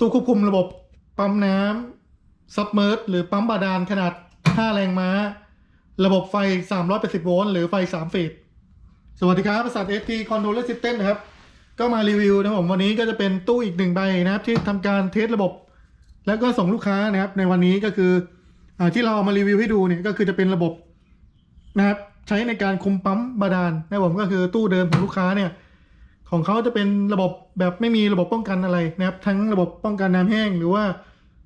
ตู้ควบคุมระบบปั๊มน้ำซับเมอร์หรือปั๊มบาดาลขนาด 5 แรงม้า ระบบไฟ 380 โวลต์หรือไฟ 3 เฟสสวัสดีครับบริษัท FT Controller System นะครับ ก็มารีวิวนะครับผม วันนี้ก็จะเป็นตู้อีกหนึ่งใบนะครับ ที่ทำการเทสระบบ แล้วก็ส่งลูกค้านะครับ ในวันนี้ก็คืออที่เราเอามารีวิวให้ดูเนี่ยก็คือจะเป็นระบบนะครับใช้ในการคุมปั๊มบาดาลนะครับผมก็คือตู้เดิมของลูกค้าเนี่ย ของเขาจะเป็นระบบแบบไม่มีระบบป้องกันอะไรนะครับ ทั้งระบบป้องกันน้ำแห้ง หรือว่า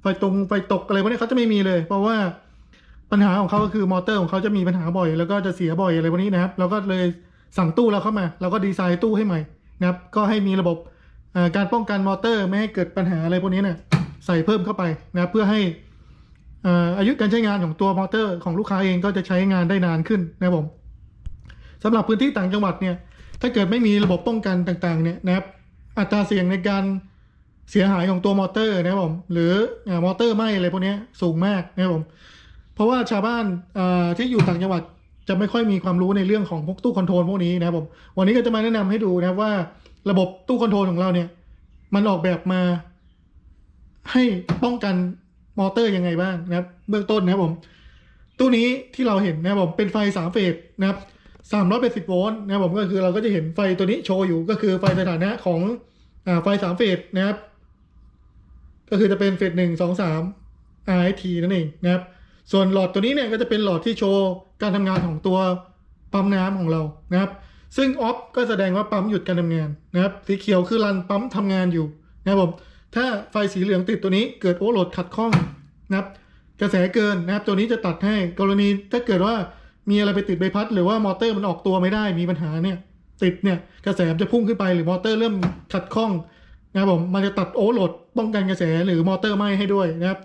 ไฟตรงไฟตกอะไรพวกนี้เขาจะไม่มีเลย เพราะว่าปัญหาของเขาก็คือมอเตอร์ของเขาจะมีปัญหาบ่อย แล้วก็จะเสียบ่อยอะไรพวกนี้นะครับ เราก็เลยสั่งตู้เราเข้ามา เราก็ดีไซน์ตู้ให้ใหม่นะครับ ก็ให้มีระบบการป้องกันมอเตอร์ไม่ให้เกิดปัญหาอะไรพวกนี้เนี่ยใส่เพิ่มเข้าไปนะเพื่อให้เอ่ออายุการใช้งานของตัวมอเตอร์ของลูกค้าเองก็จะใช้งานได้นานขึ้นนะครับผมสำหรับพื้นที่ต่างจังหวัดเนี่ย ถ้าเกิดไม่มีระบบป้องกันต่างๆเนี่ยนะครับ อัตราเสี่ยงในการเสียหายของตัวมอเตอร์นะครับผมหรือมอเตอร์ไหมอะไรพวกนี้สูงมากนะครับผมเพราะว่าชาวบ้านที่อยู่ต่างจังหวัดจะไม่ค่อยมีความรู้ในเรื่องของพวกตู้คอนโทรลพวกนี้นะครับผมวันนี้ก็จะมาแนะนำให้ดูนะครับว่าระบบตู้คอนโทรลของเราเนี่ย มันออกแบบมา ให้ป้องกันมอเตอร์ยังไงบ้างนะครับ เบื้องต้นนะครับผม ตู้นี้ที่เราเห็นนะครับผมเป็นไฟสามเฟสนะครับ สามร้อยแปดสิบโวลต์นะครับผมก็คือเราก็จะเห็นไฟตัวนี้โชว์อยู่ก็คือไฟสถานะของอ่าไฟสามเฟสนะครับ ก็คือจะเป็นเฟสหนึ่งสองสาม RT นั่นเองนะครับ ส่วนหลอดตัวนี้เนี่ยก็จะเป็นหลอดที่โชว์การทำงานของตัวปั๊มน้ำของเรานะครับ ซึ่งออฟก็แสดงว่าปั๊มหยุดการทำงานนะครับ สีเขียวคือรันปั๊มทำงานอยู่นะครับผม ถ้าไฟสีเหลืองติดตัวนี้เกิดโอเวอร์โหลดขัดข้องนะครับ กระแสเกินนะครับ ตัวนี้จะตัดให้กรณีถ้าเกิดว่า มีอะไรไปติดใบพัด หรือว่ามอเตอร์มันออกตัวไม่ได้มีปัญหาเนี่ย ติดเนี่ยกระแสมันจะพุ่งขึ้นไปหรือมอเตอร์เริ่มขัดข้องนะครับผมมันจะตัดโอเวอร์โหลดป้องกันกระแสหรือมอเตอร์ไหม้ให้ด้วยนะครับ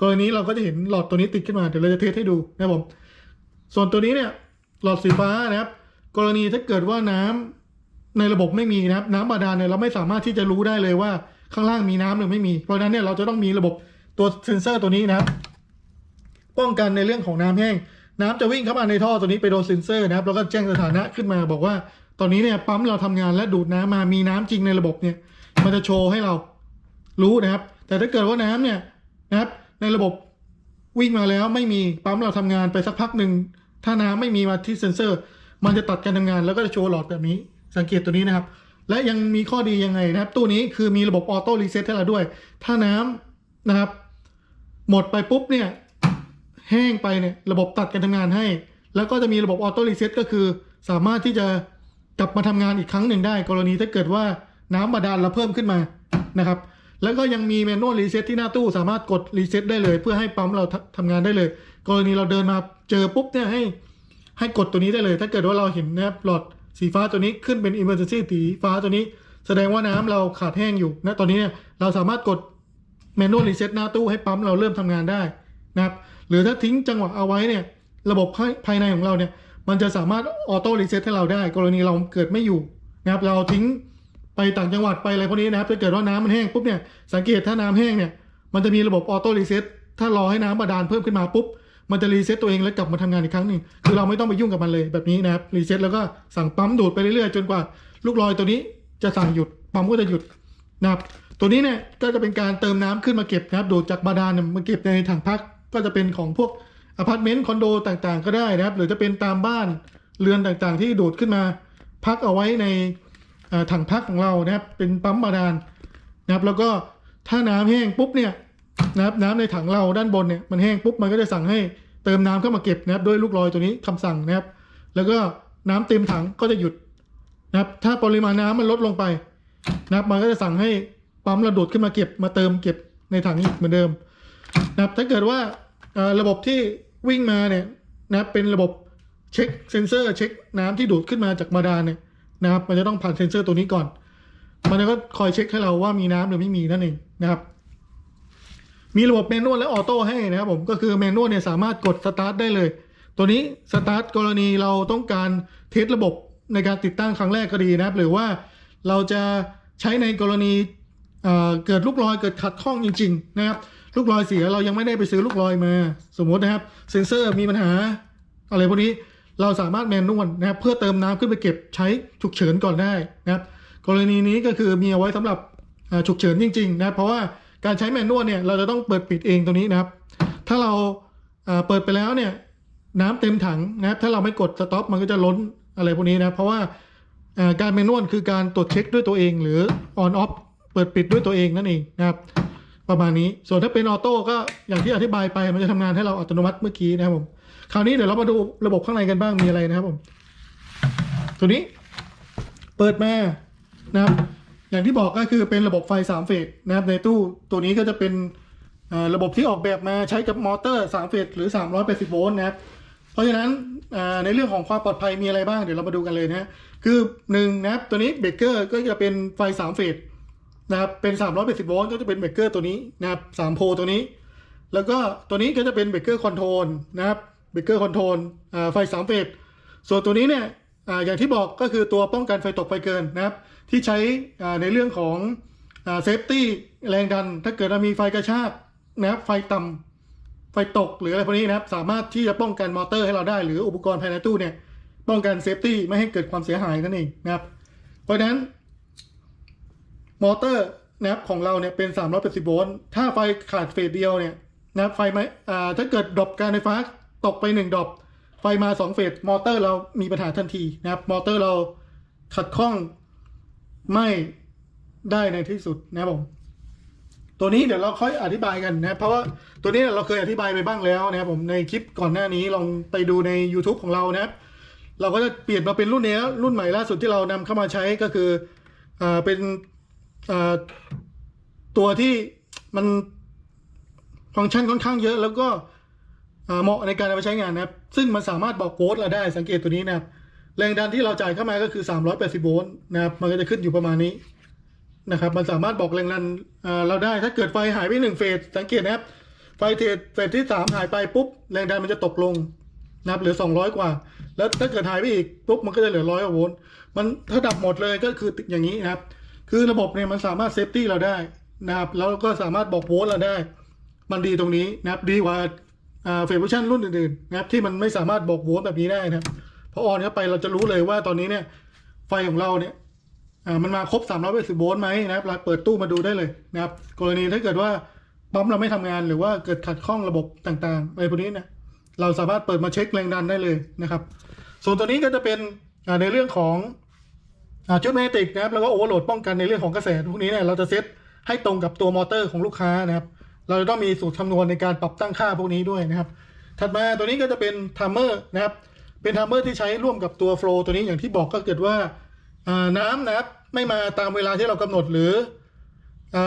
กรณีเราก็จะเห็นหลอดตัวนี้ติดขึ้นมาเดี๋ยวเราจะเทสให้ดูนะครับผม ส่วนตัวนี้เนี่ยหลอดสีฟ้านะครับ กรณีถ้าเกิดว่าน้ำในระบบไม่มีนะครับ น้ำบาดาลเนี่ยเราไม่สามารถที่จะรู้ได้เลยว่าข้างล่างมีน้ำหรือไม่มี เพราะนั้นเนี่ยเราจะต้องมีระบบตัวเซ็นเซอร์ตัวนี้นะครับ ป้องกันในเรื่องของน้ำแห้ง น้ำจะวิ่งเข้ามาในท่อตัวนี้ไปโดนเซ็นเซอร์นะครับแล้วก็แจ้งสถานะขึ้นมาบอกว่า ตอนนี้เนี่ยปั๊มเราทำงานและดูดน้ำมามีน้ำจริงในระบบเนี่ย มันจะโชว์ให้เรารู้นะครับ แต่ถ้าเกิดว่าน้ำเนี่ยนะครับ ในระบบวิ่งมาแล้วไม่มีปั๊มเราทำงานไปสักพักหนึ่งถ้าน้ำไม่มีมาที่เซ็นเซอร์ มันจะตัดการทำงานแล้วก็จะโชว์หลอดแบบนี้ สังเกตตัวนี้นะครับ และยังมีข้อดียังไงนะครับ ตู้นี้คือมีระบบออโต้รีเซ็ตให้เราด้วย ถ้าน้ำนะครับ หมดไปปุ๊บเนี่ย แห้งไปเนี่ยระบบตัดการทำงานให้ แล้วก็จะมีระบบออโต้รีเซ็ตก็คือ สามารถที่จะกลับมาทำงานอีกครั้งหนึ่งได้ กรณีถ้าเกิดว่าน้ำบาดาลเราเพิ่มขึ้นมานะครับ แล้วก็ยังมีแมนนวลรีเซ็ตที่หน้าตู้สามารถกดรีเซ็ตได้เลย เพื่อให้ปั๊มเราททำงานได้เลย กรณีเราเดินมาเจอปุ๊บเนี่ยให้ ให้กดตัวนี้ได้เลย ถ้าเกิดว่าเราเห็นนะครับหลอดสีฟ้าตัวนี้ขึ้นเป็น emergency สีฟ้าตัวนี้ แสดงว่าน้ำเราขาดแห้งอยู่นะตอนนี้เนี่ยเราสามารถกด manual reset หน้าตู้ให้ปั๊มเราเริ่มทำงานได้นะครับ หรือถ้าทิ้งจังหวะเอาไว้เนี่ยระบบภายในของเราเนี่ยมันจะสามารถออโต้รีเซ็ตให้เราได้ กรณีเราเกิดไม่อยู่นะครับเราทิ้งไปต่างจังหวัดไปอะไรพวกนี้นะครับถ้าเกิดว่าน้ำมันแห้งปุ๊บเนี่ยสังเกตถ้าน้ำแห้งเนี่ยมันจะมีระบบออโต้รีเซ็ตถ้ารอให้น้ำบาดาลเพิ่มขึ้นมาปุ๊บมันจะรีเซ็ตตัวเองแล้วกลับมาทำงานอีกครั้งหนึ่งคือเราไม่ต้องไปยุ่งกับมันเลยแบบนี้นะครับรีเซ็ตแล้วก็สั่งปั๊มดูดไปเรื่อยๆจนกว่า ลูกลอยตัวนี้จะสั่งหยุดปั๊มก็จะหยุดนะครับตัวนี้เนี่ยก็จะเป็นการเติมน้ำขึ้นมาเก็บนะครับดูดจากบาดาลมาเก็บในถังพัก ก็จะเป็นของพวกอพาร์ตเมนต์คอนโดต่างๆ ก็ได้นะครับ หรือจะเป็นตามบ้านเรือนต่างๆ ที่ดูดขึ้นมา พักเอาไว้ในถังพักของเรานะครับเป็นปั๊มบาดาลนะครับแล้วก็ถ้าน้ำแห้งปุ๊บเนี่ยนะครับน้ำในถังเราด้านบนเนี่ยมันแห้งปุ๊บมันก็จะสั่งให้เติมน้ำเข้ามาเก็บนะครับด้วยลูกลอยตัวนี้คำสั่งนะครับ แล้วก็น้ำเต็มถังก็จะหยุดนะครับ ถ้าปริมาณน้ำมันลดลงไปนะครับมันก็จะสั่งให้ปั๊มระดูดขึ้นมาเก็บมาเติมเก็บในถังอีกเหมือนเดิมนะครับถ้าเกิดว่า ระบบที่วิ่งมาเนี่ยนะเป็นระบบเช็คเซนเซอร์ เช็คน้ำที่ดูดขึ้นมาจากบาดาลเนี่ยนะครับมันจะต้องผ่านเซนเซอร์ตัวนี้ก่อน มันก็คอยเช็คให้เราว่ามีน้ำหรือไม่มีนั่นเองนะครับ มีระบบแมนนวลและออโต้ให้นะครับผมก็คือแมนนวลเนี่ยสามารถกดสตาร์ทได้เลย ตัวนี้สตาร์ทกรณีเราต้องการเทสระบบในการติดตั้งครั้งแรกก็ดีนะครับ หรือว่าเราจะใช้ในกรณี เเกิดลูกลอยเกิดขัดข้องจริง ๆ นะครับ ลูกลอยเสียเรายังไม่ได้ไปซื้อลูกลอยมา สมมตินะครับเซ็นเซอร์มีปัญหา อะไรพวกนี้เราสามารถแมนนวลนะครับ เพื่อเติมน้ำขึ้นไปเก็บใช้ฉุกเฉินก่อนได้นะครับ กรณีนี้ก็คือมีเอาไว้สำหรับฉุกเฉินจริง ๆ นะเพราะว่าการใช้แมนนวลเนี่ยเราจะต้องเปิดปิดเองตรงนี้นะครับ ถ้าเราเปิดไปแล้วเนี่ยน้ำเต็มถังนะครับ ถ้าเราไม่กดสต็อปมันก็จะล้นอะไรพวกนี้นะเพราะว่าการแมนนวลคือการตรวจเช็คด้วยตัวเอง หรือออนออฟ เปิดปิดด้วยตัวเองนั่นเองนะครับ ประมาณนี้ส่วนถ้าเป็นออโต้ก็อย่างที่อธิบายไปมันจะทำงานให้เราอัตโนมัติเมื่อกี้นะครับผมคราวนี้เดี๋ยวเรามาดูระบบข้างในกันบ้างมีอะไรนะครับผม ตัวนี้เปิดมานะครับ อย่างที่บอกก็คือเป็นระบบไฟ3เฟสนะครับในตู้ตัวนี้ก็จะเป็นระบบที่ออกแบบมาใช้กับมอเตอร์3เฟสหรือ 380 โวลต์นะครับเพราะฉะนั้นในเรื่องของความปลอดภัยมีอะไรบ้างเดี๋ยวเรามาดูกันเลยนะฮะคือหนึ่งนะครับตัวนี้เบรกเกอร์ก็จะเป็นไฟ3เฟส นะครับเป็น380โวลต์ก็จะเป็นเบรกเกอร์ตัวนี้นะครับ3โพตัวนี้ แล้วก็ตัวนี้ก็จะเป็นเบรกเกอร์คอนโทรลนะครับเบรกเกอร์คอนโทรลไฟ3เฟสส่วนตัวนี้เนี่ยออย่างที่บอกก็คือตัวป้องกันไฟตกไฟเกินนะครับ ที่ใช้ในเรื่องของเซฟตี้แรงดัน ถ้าเกิดเรามีไฟกระชากนะครับไฟต่ำไฟตกหรืออะไรพวกนี้นะครับ สามารถที่จะป้องกันมอเตอร์ให้เราได้ หรืออุปกรณ์ภายในตู้เนี่ยป้องกันเซฟตี้ไม่ให้เกิดความเสียหายนั่นเองนะครับ เพราะฉะนั้น มอเตอร์นะครับของเราเนี่ยเป็น 380 โวลต์ ถ้าไฟขาดเฟสเดียวเนี่ยนะครับไฟไหมอ่าถ้าเกิดดรอปการไฟฟ้าตกไป 1ดรอปไฟมา 2 เฟสมอเตอร์เรามีปัญหาทันทีนะครับ มอเตอร์เราขัดข้องไม่ได้ในที่สุดนะครับผมตัวนี้เดี๋ยวเราค่อยอธิบายกันนะเพราะว่าตัวนี้เราเคยอธิบายไปบ้างแล้วนะครับผมในคลิปก่อนหน้านี้ลองไปดูใน YouTube ของเรานะครับเราก็จะเปลี่ยนมาเป็นรุ่นนี้แล้วรุ่นใหม่ล่าสุดที่เรานำเข้ามาใช้ก็คืออ่าเป็น ตัวที่มันฟังก์ชันค่อนข้างเยอะ แล้วก็เหมาะในการเอาไปใช้งานนะครับ ซึ่งมันสามารถบอกโวลต์เราได้สังเกตตัวนี้นะครับ แรงดันที่เราจ่ายเข้ามาก็คือ 380โวลต์นะครับ มันก็จะขึ้นอยู่ประมาณนี้นะครับ มันสามารถบอกแรงดันเราได้ ถ้าเกิดไฟหายไปหนึ่งเฟส สังเกตนะครับ ไฟเทสเฟสที่สามหายไปปุ๊บ แรงดันมันจะตกลงนะครับ เหลือ 200 กว่า แล้วถ้าเกิดหายไปอีกปุ๊บ มันก็จะเหลือร้อยโวลต์ มันถ้าดับหมดเลยก็คืออย่างนี้นะครับ คือระบบเนี่ยมันสามารถเซฟตี้เราได้นะครับแล้วก็สามารถบอกโวลต์เราได้ มันดีตรงนี้นะครับดีกว่าเฟรมชั่นรุ่นอื่นๆนะครับที่มันไม่สามารถบอกโวลต์แบบนี้ได้นะครับพอออนเข้าไปเราจะรู้เลยว่าตอนนี้เนี่ยไฟของเราเนี่ยอ่ามันมาครบ380โวลต์ไหมนะครับเราเปิดตู้มาดูได้เลยนะครับ กรณีถ้าเกิดว่าปั๊มเราไม่ทำงานหรือว่าเกิดขัดข้องระบบต่างๆอะไรพวกนี้เนี่ยเราสามารถเปิดมาเช็คแรงดันได้เลยนะครับ ส่วนตัวนี้ก็จะเป็นในเรื่องของ ชุดแมกติกนะครับแล้วก็โอเวอร์โหลดป้องกันในเรื่องของกระแสพวกนี้เนี่ยเราจะเซตให้ตรงกับตัวมอเตอร์ของลูกค้านะครับ เราจะต้องมีสูตรคำนวณในการปรับตั้งค่าพวกนี้ด้วยนะครับ ถัดมาตัวนี้ก็จะเป็นทัมเมอร์นะครับ เป็นทัมเมอร์ที่ใช้ร่วมกับตัวโฟล์ตัวนี้อย่างที่บอกก็เกิดว่าน้ำนะครับไม่มาตามเวลาที่เรากำหนดหรืออ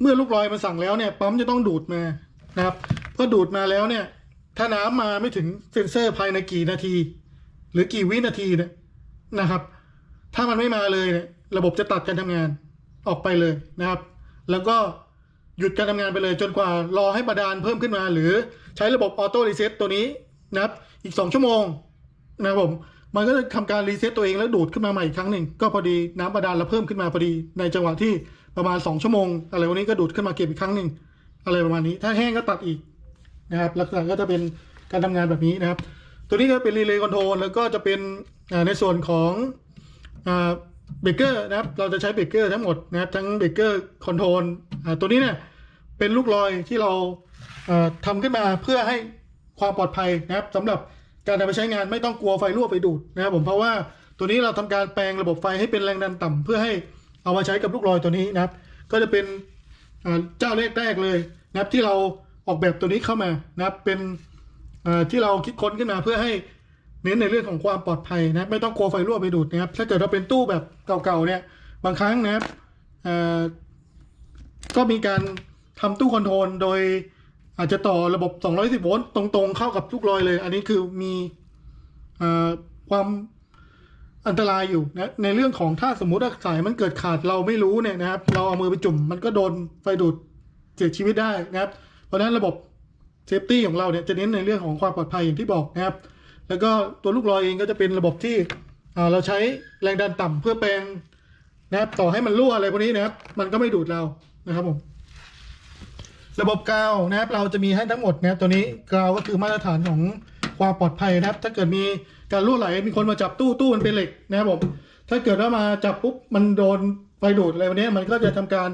เมื่อลูกลอยมันสั่งแล้วเนี่ยปั๊มจะต้องดูดมานะครับพอดูดมาแล้วเนี่ย ถ้าน้ำมาไม่ถึงเซ็นเซอร์ภายในกี่นาที หรือกี่วินาทีเนี่ยนะครับ ถ้ามันไม่มาเลยเนี่ยระบบจะตัดการทำงานออกไปเลยนะครับ แล้วก็หยุดการทำงานไปเลย จนกว่ารอให้บาดาลเพิ่มขึ้นมา หรือใช้ระบบออโต้รีเซ็ตตัวนี้นะครับ อีก 2 ชั่วโมงนะครับผมมันก็จะทำการรีเซ็ตตัวเองแล้วดูดขึ้นมาใหม่อีกครั้งหนึ่งก็พอดีน้ำบาดาลเราเพิ่มขึ้นมาพอดีในจังหวะที่ประมาณ 2 ชั่วโมง อะไรวันนี้ก็ดูดขึ้นมาเก็บอีกครั้งหนึ่งอะไรประมาณนี้ ถ้าแห้งก็ตัดอีกนะครับลักษณะก็จะเป็นการทำงานแบบนี้นะครับ ตัวนี้ก็เป็นรีเลย์คอนโทรลแล้วก็จะเป็นในส่วนของ เบรกเกอร์นะครับ เราจะใช้เบรกเกอร์ทั้งหมดนะครับ ทั้งเบรกเกอร์คอนโทรลตัวนี้เนี่ยเป็นลูกลอยที่เราเอ่อทำขึ้นมาเพื่อให้ความปลอดภัยนะครับสำหรับการนำไปใช้งานไม่ต้องกลัวไฟรั่วไฟดูดนะครับผมเพราะว่าตัวนี้เราทำการแปลงระบบไฟให้เป็นแรงดันต่ำเพื่อให้เอามาใช้กับลูกลอยตัวนี้นะครับ ก็จะเป็นอ่าเจ้าแรกๆเลยนะครับที่เราออกแบบตัวนี้เข้ามานะครับเป็นที่เราคิดค้นขึ้นมาเพื่อให้ เน้นในเรื่องของความปลอดภัยนะ ไม่ต้องกลัวไฟรั่วไปดูดนะครับ ถ้าเกิดเราเป็นตู้แบบเก่าๆเนี่ย บางครั้งนะครับก็มีการทำตู้คอนโทรลโดยอาจจะต่อระบบ 210 โวลต์ตรงๆ เข้ากับลูกลอยเลย อันนี้คือมีอความอันตรายอยู่นะ ในเรื่องของถ้าสมมุติสายมันเกิดขาดเราไม่รู้เนี่ยนะครับ เราเอามือไปจุ่มมันก็โดนไฟดูดเสียชีวิตได้นะครับ เพราะฉะนั้นระบบเซฟตี้ของเราเนี่ยจะเน้นในเรื่องของความปลอดภัยอย่างที่บอกนะครับ แล้วก็ตัวลูกลอยเองก็จะเป็นระบบที่เราใช้แรงดันต่ำเพื่อแปลงนะครับต่อให้มันรั่วอะไรพวกนี้นะครับ มันก็ไม่ดูดเรานะครับผมระบบกาวนะครับ เราจะมีให้ทั้งหมดนะครับตัวนี้กาวก็คือมาตรฐานของความปลอดภัยนะครับ ถ้าเกิดมีการรั่วไหลมีคนมาจับตู้ตู้มันเป็นเหล็กนะครับผมถ้าเกิดว่ามาจับปุ๊บมันโดนไฟดูดอะไรพวกนี้มันก็จะทำการ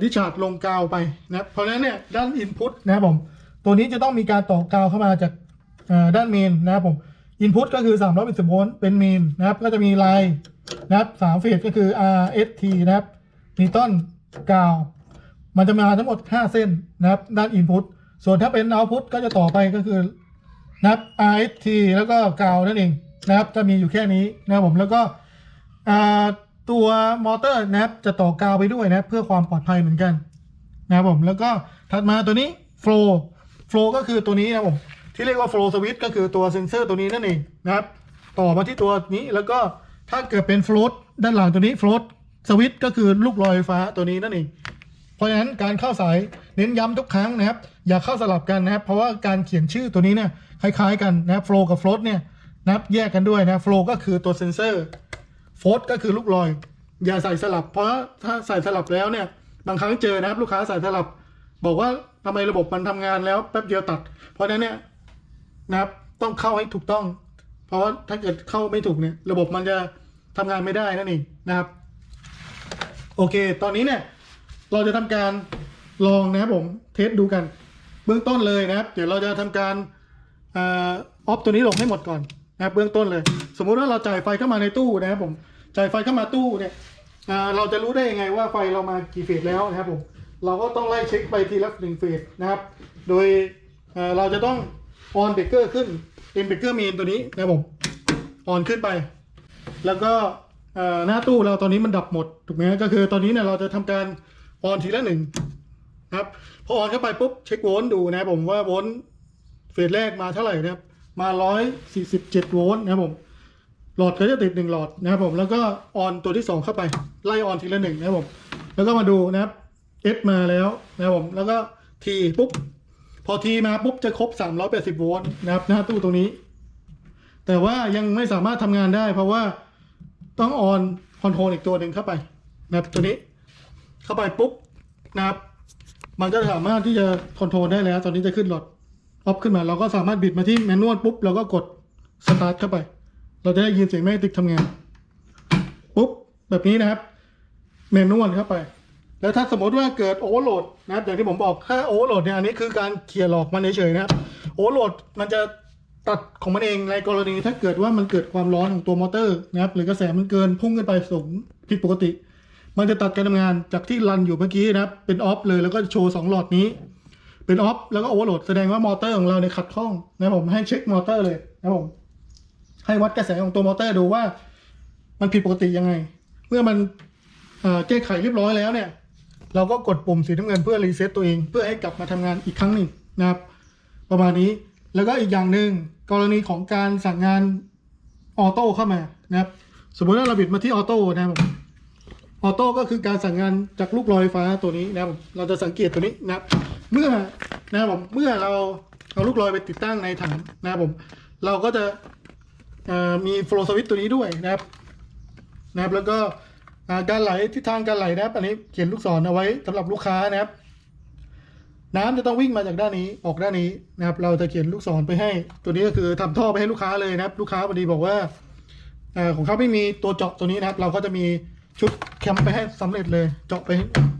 ดิชาร์ดลงกาวไปนะครับเพราะฉะนั้นเนี่ยด้าน Input นะครับผมตัวนี้จะต้องมีการต่อกาวเข้ามาจาก ด้านเมนนะครับผม Input ก็คือ310โวลต์เป็นเมนนะครับ ก็จะมีไลน์นะครับสามเฟสก็คือ RST นะครับมีต้นกาว มันจะมาทั้งหมด 5 เส้นนะครับ ด้าน Input ส่วนถ้าเป็น Output ก็จะต่อไปก็คือนะครับ RST แล้วก็กาวนั่นเองนะครับ จะมีอยู่แค่นี้นะครับผมแล้วก็ตัวมอเตอร์นะครับจะต่อกาวไปด้วยนะครับเพื่อความปลอดภัยเหมือนกันนะครับผมแล้วก็ถัดมาตัวนี้ flow flow ก็คือตัวนี้นะครับผม ที่เรียกว่า flow switch ก็คือตัวเซนเซอร์ตัวนี้นั่นเองนะครับ ต่อมาที่ตัวนี้แล้วก็ถ้าเกิดเป็น float ด้านหลังตัวนี้ float switch ก็คือลูกลอยไฟฟ้าตัวนี้นั่นเอง เพราะฉะนั้นการเข้าสายเน้นย้ำทุกครั้งนะครับ อย่าเข้าสลับกันนะครับ เพราะว่าการเขียนชื่อตัวนี้เนี่ยคล้ายๆกันนะครับ flow กับ float เนี่ยนะครับแยกกันด้วยนะ flow ก็คือตัวเซนเซอร์ float ก็คือลูกลอย อย่าใส่สลับ เพราะถ้าใส่สลับแล้วเนี่ยบางครั้งเจอนะครับลูกค้าใส่สลับ บอกว่าทำไมระบบมันทำงานแล้วแป๊บเดียวตัด เพราะฉะนั้นเนี่ย นะครับ ต้องเข้าให้ถูกต้อง เพราะว่าถ้าเกิดเข้าไม่ถูกเนี่ยระบบมันจะทำงานไม่ได้นั่นเองนะครับ โอเค ตอนนี้เนี่ย เราจะทำการลองนะครับผมเทสดูกัน เบื้องต้นเลยนะครับ เดี๋ยวเราจะทำการออฟตัวนี้ลงให้หมดก่อนนะครับเบื้องต้นเลย สมมุติว่าเราจ่ายไฟเข้ามาในตู้นะครับผมจ่ายไฟเข้ามาตู้เนี่ยเราจะรู้ได้ยังไงว่าไฟเรามากี่เฟสแล้วนะครับผมเราก็ต้องไล่เช็คไปทีละหนึ่งเฟสนะครับ โดยเเราจะต้อง ออนเบรกเกอร์ขึ้นเป็นเบรกเกอร์เมนตัวนี้นะครับผมออนขึ้นไป แล้วก็เอ่อหน้าตู้เราตอนนี้มันดับหมดถูกไหมก็คือตอนนี้เนี่ยเราจะทำการออนทีละหนึ่งนะครับพอออนเข้าไปปุ๊บเช็คโวลต์ดูนะครับผมว่าโวลต์เฟสแรกมาเท่าไหร่นะครับมาร้อยสี่สิบเจ็ดโวลต์นะครับผมหลอดก็จะติดหนึ่งหลอดนะครับผมแล้วก็ออนตัวที่สองเข้าไปไล่ออนทีละหนึ่งนะครับผมแล้วก็มาดูนะครับ F มาแล้วนะครับผมแล้วก็ T ปุ๊บ พอ T มาปุ๊บจะครบ 380 โวลต์นะครับหน้าตู้ตรงนี้ แต่ว่ายังไม่สามารถทำงานได้ เพราะว่าต้องออนคอนโทรลอีกตัวหนึ่งเข้าไปนะครับตัวนี้เข้าไปปุ๊บนะครับ มันก็สามารถที่จะคอนโทรลได้แล้ว ตอนนี้จะขึ้นหลอดออฟขึ้นมา เราก็สามารถบิดมาที่แมนนวลปุ๊บเราก็กดสตาร์ทเข้าไป เราจะได้ยินเสียงแม่ติ๊กทำงาน ปุ๊บแบบนี้นะครับ แมนนวลเข้าไป แล้วถ้าสมมติว่าเกิดโอเวอร์โหลดนะครับอย่างที่ผมบอกถ้าโอเวอร์โหลดเนี่ยอันนี้คือการเคลียร์หลอกมันเฉยๆนะครับโอเวอร์โหลดมันจะตัดของมันเองในกรณีถ้าเกิดว่ามันเกิดความร้อนของตัวมอเตอร์นะครับหรือกระแสมันเกินพุ่งขึ้นไปสูงผิดปกติ มันจะตัดการทำงานจากที่รันอยู่เมื่อกี้นะครับ เป็นออฟเลยแล้วก็โชว์สองหลอดนี้ เป็นออฟแล้วก็โอเวอร์โหลดแสดงว่ามอเตอร์ของเราเนี่ยขัดข้องนะครับผมให้เช็คมอเตอร์เลยนะครับผมให้วัดกระแสของตัวมอเตอร์ดูว่า มันผิดปกติยังไง เมื่อมันแก้ไขเรียบร้อยแล้วเนี่ย เราก็กดปุ่มสีน้ำเงินเพื่อรีเซ็ตตัวเอง เพื่อให้กลับมาทำงานอีกครั้งหนึ่งนะครับ ประมาณนี้แล้วก็อีกอย่างหนึ่งกรณีของการสั่งงานออโต้เข้ามานะครับ สมมติว่าเราบิดมาที่ออโต้นะครับออโต้ก็คือการสั่งงานจากลูกลอยไฟฟ้าตัวนี้นะครับเราจะสังเกตตัวนี้นะครับ เมื่อนะครับผมเมื่อเราเอาลูกลอยไปติดตั้งในถังนะครับผม เราก็จะมีโฟล w สวิตตัวนี้ด้วยนะครับนะครับแล้วก็ การไหลทิศทางการไหลนะครับ อันนี้เขียนลูกศรเอาไว้สำหรับลูกค้านะครับ น้ำจะต้องวิ่งมาจากด้านนี้ออกด้านนี้นะครับ เราจะเขียนลูกศรไปให้ ตัวนี้ก็คือทำท่อไปให้ลูกค้าเลยนะครับ ลูกค้าพอดีบอกว่าอของเขาไม่มีตัวเจาะตัวนี้นะครับ เราก็จะมีชุดแคมไปให้สำเร็จเลย เจาะไป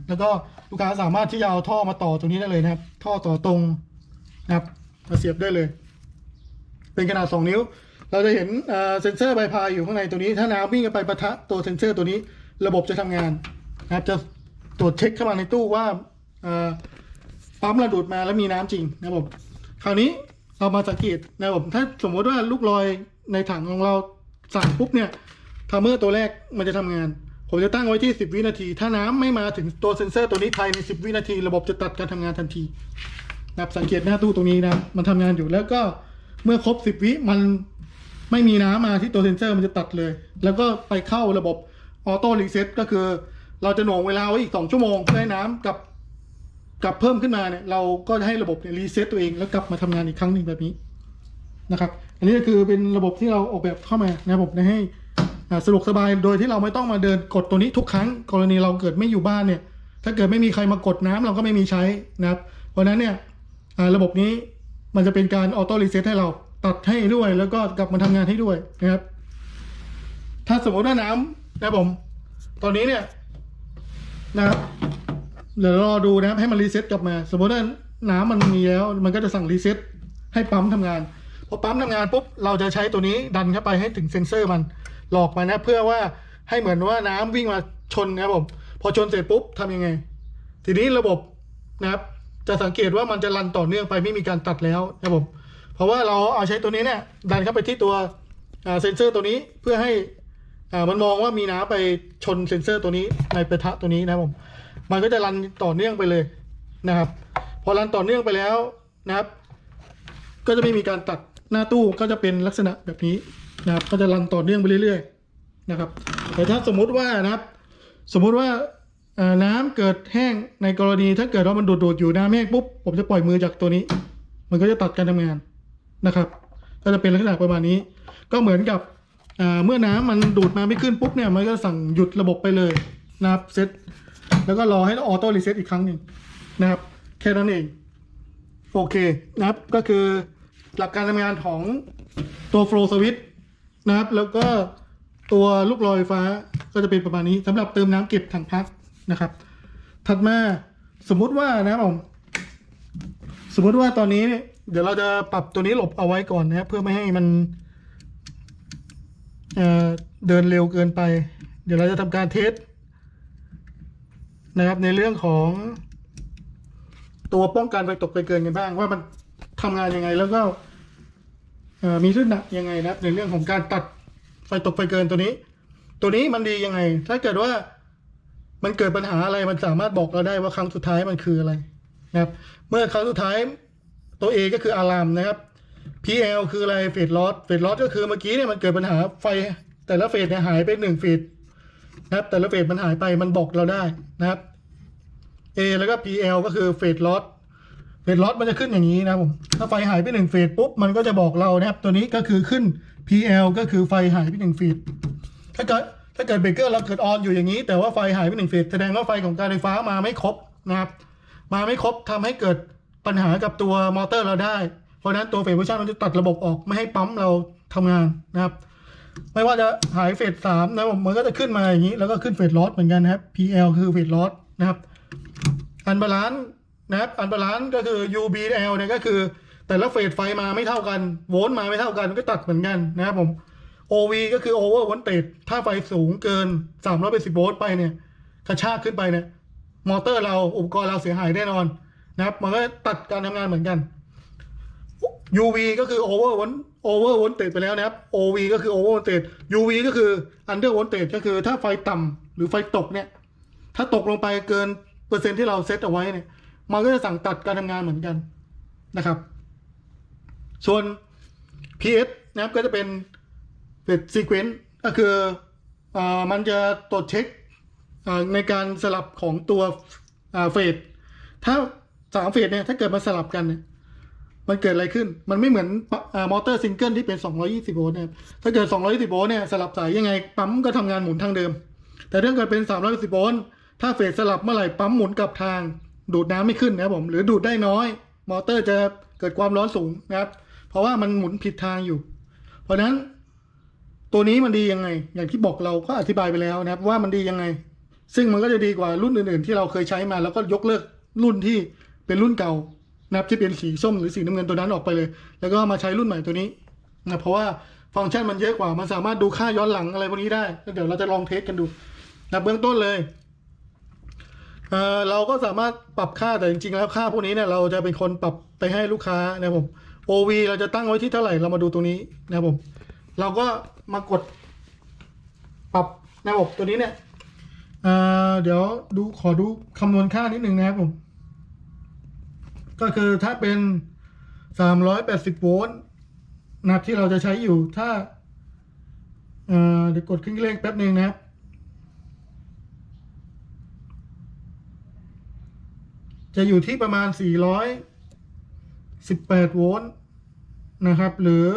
แล้วก็ลูกค้าสามารถที่จะเอาท่อมาต่อตรงนี้ได้เลยนะครับ ท่อต่อตรงนะครับมาเสียบได้เลย เป็นขนาด 2 นิ้ว เราจะเห็นเซ็นเซอร์ใบพายอยู่ข้างในตัวนี้ ถ้าน้ำวิ่งไปประทะตัวเซ็นเซอร์ตัวนี้ ระบบจะทำงานนะครับจะตรวจเช็คเข้ามาในตู้ว่าปั๊มระดูดมาแล้วมีน้ำจริงนะครับผมคราวนี้เรามาสังเกตนะครับผมถ้าสมมติว่าลูกลอยในถังของเราสั่งปุ๊บเนี่ยทามเมอร์ตัวแรกมันจะทำงาน ผมจะตั้งไว้ที่ 10 วินาที ถ้าน้ำไม่มาถึงตัวเซ็นเซอร์ตัวนี้ภายใน 10 วินาที ระบบจะตัดการทำงานทันทีนะครับสังเกตหน้าตู้ตรงนี้นะมันทำงานอยู่แล้วก็เมื่อครบสิบวิมันไม่มีน้ำมาที่ตัวเซ็นเซอร์มันจะตัดเลย แล้วก็ไปเข้าระบบ ออโต้รีเซ็ตก็คือ เราจะหน่วงเวลาไว้อีกสองชั่วโมงเพื่อให้น้ำกับกับเพิ่มขึ้นมาเนี่ยเราก็จะให้ระบบเนี่ยรีเซ็ตตัวเองแล้วกลับมาทำงานอีกครั้งหนึ่งแบบนี้นะครับ อันนี้ก็คือเป็นระบบที่เราออกแบบเข้ามานะผมให้สะดวกสบายโดยที่เราไม่ต้องมาเดินกดตัวนี้ทุกครั้ง กรณีเราเกิดไม่อยู่บ้านเนี่ย ถ้าเกิดไม่มีใครมากดน้ำเราก็ไม่มีใช้นะครับ เพราะฉะนั้นเนี่ยระบบนี้มันจะเป็นการออโต้รีเซ็ตให้เราตัดให้ด้วยแล้วก็กลับมาทำงานให้ด้วยนะครับ ถ้าสมมติว่าน้ำ นะครับผม ตอนนี้เนี่ยนะครับเดี๋ยวรอดูนะครับให้มันรีเซ็ตกลับมา สมมติว่าน้ำมันมีแล้ว มันก็จะสั่งรีเซ็ตให้ปั๊มทำงานพอปั๊มทำงานปุ๊บเราจะใช้ตัวนี้ดันเข้าไปให้ถึงเซ็นเซอร์มันหลอกมันนะเพื่อว่าให้เหมือนว่าน้ำวิ่งมาชนนะครับผมพอชนเสร็จปุ๊บทำยังไง ทีนี้ระบบนะครับ จะสังเกตว่ามันจะรันต่อเนื่องไปไม่มีการตัดแล้วนะครับผมเพราะว่าเราเอาใช้ตัวนี้เนี่ยดันเข้าไปที่ตัวเซ็นเซอร์ตัวนี้เพื่อให้ อ่ามันมองว่ามีน้ำไปชนเซ็นเซอร์ตัวนี้ในกระทะตัวนี้นะผม มันก็จะรันต่อเนื่องไปเลยนะครับ พอรันต่อเนื่องไปแล้วนะครับ ก็จะไม่มีการตัดหน้าตู้ก็จะเป็นลักษณะแบบนี้นะครับ ก็จะรันต่อเนื่องไปเรื่อยๆนะครับ แต่ถ้าสมมุติว่านะครับ สมมุติว่าน้ำเกิดแห้งในกรณีถ้าเกิดว่ามันดูดๆอยู่น้ำแห้งปุ๊บผมจะปล่อยมือจากตัวนี้ มันก็จะตัดการทำงานนะครับ ก็จะเป็นลักษณะประมาณนี้ ก็เหมือนกับ เมื่อน้ำมันดูดมาไม่ขึ้นปุ๊บเนี่ยมันก็สั่งหยุดระบบไปเลยนะครับเซตแล้วก็รอให้ออโต้รีเซ็ตอีกครั้งหนึ่งนะครับ แค่นั้นเอง โอเคนะครับก็คือหลักการทำงานของตัว flow switch นะครับ แล้วก็ตัวลูกลอยฟ้าก็จะเป็นประมาณนี้สำหรับเติมน้ำเก็บถังพักนะครับ ถัดมาสมมุติว่านะครับผมสมมุติว่าตอนนี้เนี่ยเดี๋ยวเราจะปรับตัวนี้หลบเอาไว้ก่อนนะครับเพื่อไม่ให้มัน เเดินเร็วเกินไป เดี๋ยวเราจะทำการเทสนะครับในเรื่องของตัวป้องกันไฟตกไปเกินกันบ้าง ว่ามันทำงานยังไงแล้วก็มีขึ้นหนักยังไงนะครับ ในเรื่องของการตัดไฟตกไฟเกินตัวนี้ ตัวนี้มันดียังไง ถ้าเกิดว่ามันเกิดปัญหาอะไรมันสามารถบอกเราได้ว่าครั้งสุดท้ายมันคืออะไรนะครับ เมื่อครั้งสุดท้ายตัว A ก็คืออะลามนะครับ PL คืออะไรเฟดลอสเฟดลอสก็คือเมื่อกี้เนี่ยมันเกิดปัญหาไฟแต่ละเฟสเนี่ยหายไปหนึ่งเฟสนะครับแต่ละเฟสมันหายไปมันบอกเราได้นะครับ A แล้วก็ PL ก็คือเฟสลอสเฟสลอสมันจะขึ้นอย่างนี้นะผมถ้าไฟหายไปหนึ่งเฟสปุ๊บมันก็จะบอกเรานะครับ ตัวนี้ก็คือขึ้น PL ก็คือไฟหายไปหนึ่งเฟสถ้าเกิดถ้าเกิดเบรกเกอร์เราเกิดออนอยู่อย่างนี้ แต่ว่าไฟหายไปหนึ่งเฟสแสดงว่าไฟของการไฟฟ้ามาไม่ครบนะครับ มาไม่ครบทำให้เกิดปัญหากับตัวมอเตอร์เราได้ เพราะนั้นตัวเฟสเวอร์ชันมันจะตัดระบบออกไม่ให้ปั๊มเราทำงานนะครับ ไม่ว่าจะหายเฟสสามนะครับผมมันก็จะขึ้นมาอย่างนี้ แล้วก็ขึ้นเฟสลอสเหมือนกันนะครับ PL คือเฟสลอสนะครับ อันบาลานซ์นะครับ อันบาลานซ์ก็คือ UBL เนี่ยก็คือ แต่ละเฟสไฟมาไม่เท่ากัน โวลต์มาไม่เท่ากันก็ตัดเหมือนกันนะครับผม OV ก็คือ over voltage ถ้าไฟสูงเกิน380โวลต์ไปเนี่ยกระชากขึ้นไปเนี่ยมอเตอร์เราอุปกรณ์เราเสียหายแน่นอนนะครับ มันก็ตัดการทำงานเหมือนกัน UV ก็คือ over volt over voltage ไปแล้วนะครับ OV ก็คือ over voltage UV ก็คือ under voltage ก็คือถ้าไฟต่ำหรือไฟตกเนี่ย ถ้าตกลงไปเกินเปอร์เซ็นต์ที่เราเซตเอาไว้เนี่ย มันก็จะสั่งตัดการทำงานเหมือนกันนะครับ ส่วน PS นะครับก็จะเป็นเป็นซีเควนต์ก็คืออามันจะตรวจเช็คอ่าในการสลับของตัวอ่าเฟสถ้าสามเฟสเนี่ยถ้าเกิดมาสลับกันเนี่ย มันเกิดอะไรขึ้น มันไม่เหมือนอมอเตอร์ซิงเกิลที่เป็น 220 โวลต์นะครับ ถ้าเกิด 220 โวลต์เนี่ยสลับสายยังไงปั๊มก็ทำงานหมุนทางเดิม แต่ถ้าเกิดเป็น 310 โวลต์ ถ้าเฟสสลับเมื่อไหร่ปั๊มหมุนกลับทาง ดูดน้ำไม่ขึ้นนะครับผม หรือดูดได้น้อย มอเตอร์จะเกิดความร้อนสูงนะครับ เพราะว่ามันหมุนผิดทางอยู่ เพราะฉะนั้นตัวนี้มันดียังไง อย่างที่บอกเราก็อธิบายไปแล้วนะครับว่ามันดียังไง ซึ่งมันก็จะดีกว่ารุ่นอื่น ๆ ที่เราเคยใช้มาแล้วก็ยกเลิกรุ่นที่เป็นรุ่นเก่า นะครับที่เป็นสีส้มหรือสีน้ำเงินตัวนั้นออกไปเลย แล้วก็มาใช้รุ่นใหม่ตัวนี้นะเพราะว่าฟังก์ชันมันเยอะกว่า มันสามารถดูค่าย้อนหลังอะไรพวกนี้ได้แล้วเดี๋ยวเราจะลองเทสกันดูนะเบื้องต้นเลยเออเราก็สามารถปรับค่าแต่จริงๆ แล้วค่าพวกนี้เนี่ยเราจะเป็นคนปรับไปให้ลูกค้านะผม OV เราจะตั้งไว้ที่เท่าไหร่เรามาดูตรงนี้นะผม เราก็มากดปรับระบบตัวนี้เนี่ยเเดี๋ยวดูขอดูคำนวณค่านิดหนึ่งนะครับผม ก็คือถ้าเป็น380โวลต์นะครับที่เราจะใช้อยู่ถ้าเอ่อเดี๋ยวกดเครื่องเร่งแป๊บหนึ่งนะครับจะอยู่ที่ประมาณ 418 โวลต์นะครับ หรือ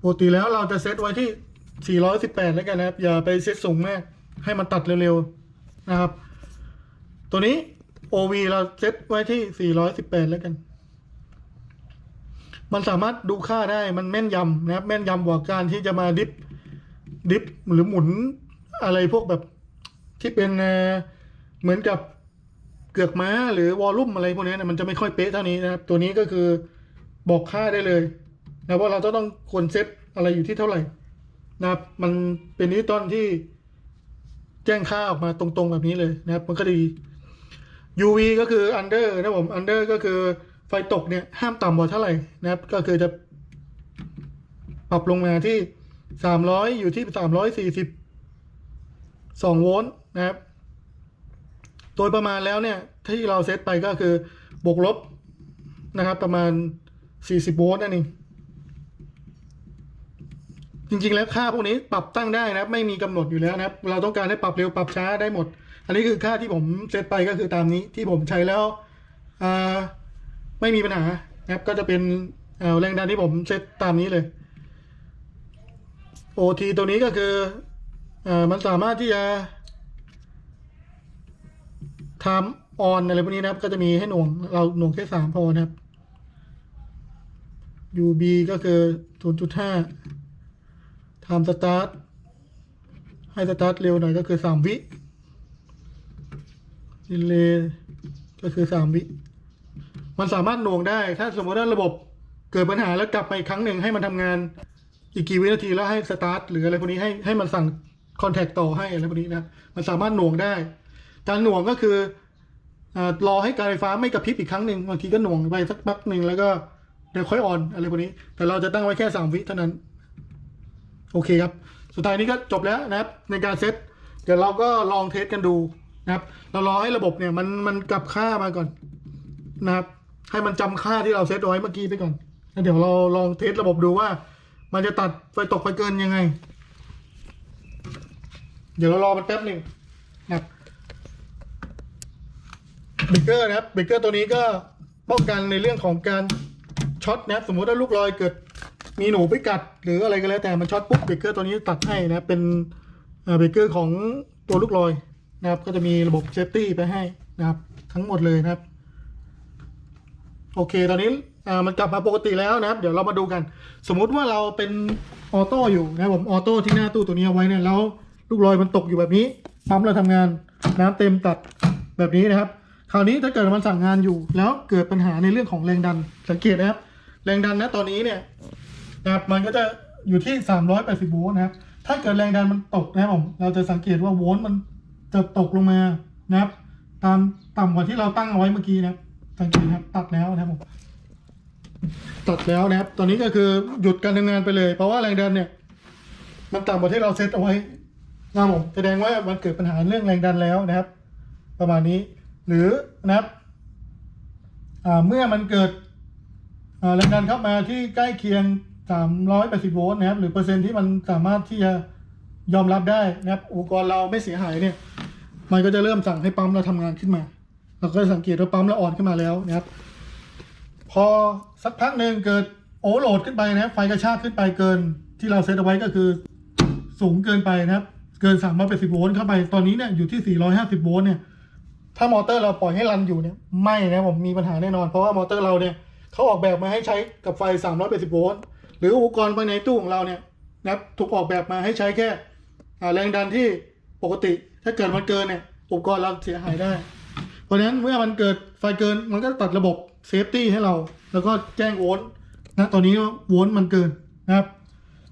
ปกติแล้วเราจะเซตไว้ที่ 418 แล้วกันนะครับ อย่าไปเซตสูงมาก ให้มันตัดเร็วๆ นะครับ ตัวนี้ OV เราเซตไว้ที่ 418 แล้วกัน มันสามารถดูค่าได้มันแม่นยำนะครับ แม่นยำกว่าการที่จะมาดิฟ ดิฟหรือหมุนอะไรพวกแบบที่เป็นเหมือนกับเกือกม้าหรือวอลลุ่มอะไรพวกนี้นะมันจะไม่ค่อยเป๊ะเท่านี้นะครับ ตัวนี้ก็คือบอกค่าได้เลยนะว่าเราจะต้องควรเซตอะไรอยู่ที่เท่าไหร่นะครับ มันเป็นดิจิตอลที่ แจ้งค่าออกมาตรงๆแบบนี้เลยนะครับ มันก็ดี UV ก็คือ under นะผม under ก็คือไฟตกเนี่ย ห้ามต่ำกว่าเท่าไหร่นะครับ ก็คือจะปรับลงมาที่สามร้อยอยู่ที่สามร้อยสี่สิบสองโวลต์นะครับ โดยประมาณแล้วเนี่ย ที่เราเซตไปก็คือบวกลบนะครับ ประมาณสี่สิบโวลต์นั่นเอง จริง ๆ แล้วค่าพวกนี้ปรับตั้งได้นะครับ ไม่มีกำหนดอยู่แล้วนะครับ เราต้องการให้ปรับเร็วปรับช้าได้หมด อันนี้คือค่าที่ผมเซตไปก็คือตามนี้ที่ผมใช้แล้วไม่มีปัญหานะครับ ก็จะเป็นแรงดันที่ผมเซตตามนี้เลยโอทีตัวนี้ก็คือเอ่อมันสามารถที่จะทำออนอะไรพวกนี้นะครับ ก็จะมีให้หน่วง เราหน่วงแค่สามพอนะครับ UB ก็คือ 0.5 time start ให้สตาร์ทเร็วหน่อยก็คือ3วิดีเลย์ก็คือ3วิ มันสามารถหน่วงได้ ถ้าสมมติว่าระบบเกิดปัญหาแล้วกลับไปอีกครั้งหนึ่งให้มันทำงาน อีกกี่วินาทีแล้วให้สตาร์ทหรืออะไรพวกนี้ให้ให้มันสั่งคอนแทคต่อให้อะไรพวกนี้นะ มันสามารถหน่วงได้ การหน่วงก็คืออรอให้การไฟฟ้าไม่กระพริบอีกครั้งหนึ่งบางทีก็หน่วงไปสักพักหนึ่งแล้วก็เดี๋ยวค่อยออนอะไรพวกนี้ แต่เราจะตั้งไว้แค่สามวิเท่านั้น โอเคครับ สุดท้ายนี้ก็จบแล้วนะครับในการเซตเดี๋ยวเราก็ลองเทสกันดูนะครับเรารอให้ระบบเนี่ยมันมันกลับค่ามาก่อนนะครับให้มันจำค่าที่เราเซตเอาไว้เมื่อกี้ไปก่อนแล้วเดี๋ยวเราลองเทสระบบดูว่า มันจะตัดไฟตกไฟเกินยังไง เดี๋ยวเรารอมันแป๊บหนึ่งนะครับเบรกเกอร์นะครับเบรกเกอร์ตัวนี้ก็ป้องกันในเรื่องของการช็อตนะครับสมมุติว่าลูกลอยเกิด มีหนูไปกัดหรืออะไรก็แล้วแต่มันช็อตปุ๊บเบรกเกอร์ตัวนี้ตัดให้นะเป็นเบรกเกอร์ของตัวลูกลอยนะครับ ก็จะมีระบบเซฟตี้ไปให้นะครับ ทั้งหมดเลยนะครับ โอเค ตอนนี้มันกลับมาปกติแล้วนะครับ เดี๋ยวเรามาดูกัน สมมุติว่าเราเป็นออโต้อยู่นะผมออโต้ที่หน้าตู้ตัวนี้เอาไว้เนี่ยแล้วลูกลอยมันตกอยู่แบบนี้ปั๊มเราทำงานน้ำเต็มตัดแบบนี้นะครับ คราวนี้ถ้าเกิดมันสั่งงานอยู่ แล้วเกิดปัญหาในเรื่องของแรงดันสังเกตนะครับ แรงดันนะตอนนี้เนี่ย นะครับมันก็จะอยู่ที่ 380 โวลต์นะครับ ถ้าเกิดแรงดันมันตกนะครับผมเราจะสังเกตว่าโวลต์มันจะตกลงมานะครับ ตามต่ำกว่าที่เราตั้งเอาไว้เมื่อกี้นะครับ สังเกตนะครับตัดแล้วนะครับผมตัดแล้วนะครับ ตอนนี้ก็คือหยุดการทำงานไปเลย เพราะว่าแรงดันเนี่ย มันต่ำกว่าที่เราเซตเอาไว้นะครับผมแสดงว่ามันเกิดปัญหาเรื่องแรงดันแล้วนะครับ ประมาณนี้ หรือนะครับเมื่อมันเกิดแรงดันเข้ามาที่ใกล้เคียง 380โวลต์นะครับหรือเปอร์เซ็นต์ที่มันสามารถที่จะยอมรับได้นะครับอุปกรณ์เราไม่เสียหายเนี่ยมันก็จะเริ่มสั่งให้ปั๊มเราทำงานขึ้นมา เราก็จะสังเกตว่าปั๊มเราอ่อนขึ้นมาแล้วนะครับ พอสักพักหนึ่งเกิดโอเวอร์โหลดขึ้นไปนะครับ ไฟกระชากขึ้นไปเกินที่เราเซตเอาไว้ก็คือสูงเกินไปนะครับ เกิน 380 โวลต์เข้าไปตอนนี้เนี่ยอยู่ที่ 450 โวลต์เนี่ยถ้ามอเตอร์เราปล่อยให้รันอยู่เนี่ยไม่นะผมมีปัญหาแน่นอน เพราะว่ามอเตอร์เราเนี่ยเขาออกแบบมาให้ใช้กับไฟ 380 โวลต์ หรืออุปกรณ์ภายในตู้ของเราเนี่ยนะครับถูกออกแบบมาให้ใช้แค่แรงดันที่ปกติ ถ้าเกิดมันเกินเนี่ยอุปกรณ์เราเสียหายได้ เพราะฉะนั้นเมื่อมันเกิดไฟเกินมันก็ตัดระบบเซฟตี้ให้เรา แล้วก็แจ้งโวลต์นะตอนนี้ว่าโวลต์มันเกินนะครับ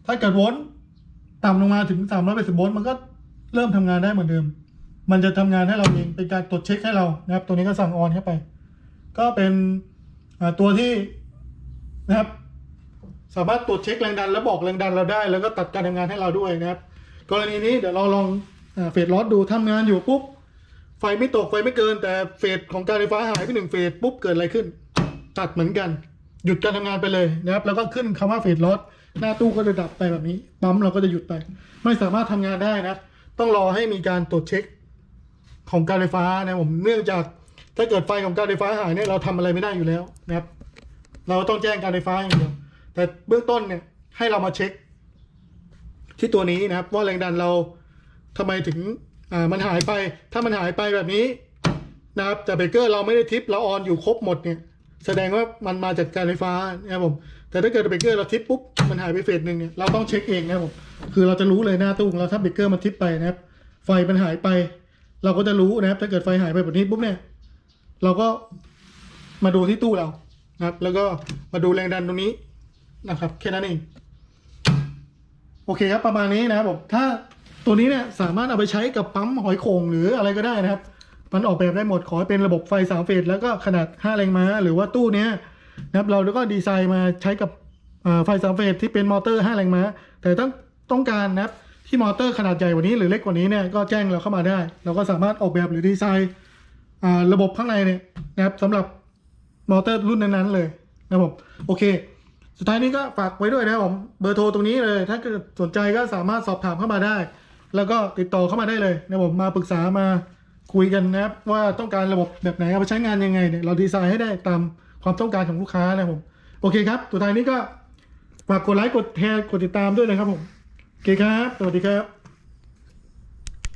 ถ้าเกิดโวลต์ต่ำลงมาถึง 380โวลต์มันก็เริ่มทำงานได้เหมือนเดิม มันจะทำงานให้เราเองเป็นการตรวจเช็คให้เรานะครับ ตัวนี้ก็สั่งออนเข้าไป ก็เป็นตัวที่นะครับ สามารถตรวจเช็คแรงดันและบอกแรงดันเราได้ แล้วก็ตัดการทำงานให้เราด้วยนะครับ กรณีนี้เดี๋ยวเราลองเฟสลอสดูทำงานอยู่ปุ๊บไฟไม่ตกไฟไม่เกิน แต่เฟสของการไฟฟ้าหายไปหนึ่งเฟสปุ๊บเกิดอะไรขึ้น ตัดเหมือนกัน หยุดการทำงานไปเลยนะครับ แล้วก็ขึ้นคำว่าเฟสลอสหน้าตู้ก็จะดับไปแบบนี้ปั๊มเราก็จะหยุดไป ไม่สามารถทำงานได้นะ ต้องรอให้มีการตรวจเช็คของการไฟฟ้านะผมเนื่องจากถ้าเกิดไฟของการไฟฟ้าหายเนี่ยเราทำอะไรไม่ได้อยู่แล้วนะครับ เราต้องแจ้งการไฟฟ้าอย่างเดียว แต่เบื้องต้นเนี่ยให้เรามาเช็ค ที่ตัวนี้นะครับ ว่าแรงดันเราทำไมถึงอ่ามันหายไป ถ้ามันหายไปแบบนี้นะครับแต่เบรกเกอร์เราไม่ได้ทิปเราออนอยู่ครบหมดเนี่ย แสดงว่ามันมาจากการไฟฟ้านะครับผม แต่ถ้าเกิดเบรกเกอร์เราทิปปุ๊บมันหายไปเฟสหนึ่งเนี่ยเราต้องเช็คเองนะครับผมคือเราจะรู้เลยหน้าตู้ของเราถ้าเบรกเกอร์มันทิปไปนะครับ ไฟมันหายไป เราก็จะรู้นะครับ ถ้าเกิดไฟหายไปแบบนี้ปุ๊บเนี่ย เราก็มาดูที่ตู้เรานะครับ แล้วก็มาดูแรงดันตรงนี้ นะครับแค่นั้นเองโอเคครับประมาณนี้นะครับผมถ้าตัวนี้เนี่ยสามารถเอาไปใช้กับปั๊มหอยโข่งหรืออะไรก็ได้นะครับ มันออกแบบได้หมดขอให้เป็นระบบไฟสามเฟสแล้วก็ขนาด5แรงม้า หรือว่าตู้เนี้ยนะครับเราก็ดีไซน์มาใช้กับไฟสามเฟสที่เป็นมอเตอร์5แรงม้า แต่ต้องต้องการนะครับที่มอเตอร์ขนาดใหญ่กว่านี้หรือเล็กกว่านี้เนี่ยก็แจ้งเราเข้ามาได้ เราก็สามารถออกแบบหรือดีไซน์ระบบข้างในเนี่ยนะครับสำหรับมอเตอร์รุ่นนั้นๆเลยนะครับผมโอเค สุดท้ายนี้ก็ฝากไว้ด้วยนะครับผมเบอร์โทรตรงนี้เลย ถ้าเกิดสนใจก็สามารถสอบถามเข้ามาได้ แล้วก็ติดต่อเข้ามาได้เลยนะผมมาปรึกษามาคุยกันนะครับ ว่าต้องการระบบแบบไหนเอาไปใช้งานยังไงเนี่ยเราดีไซน์ให้ได้ตามความต้องการของลูกค้านะครับผมโอเคครับสุดท้ายนี้ก็ฝากกดไลค์กดแชร์กดติดตามด้วยนะครับผมโอเคครับ สวัสดีครับ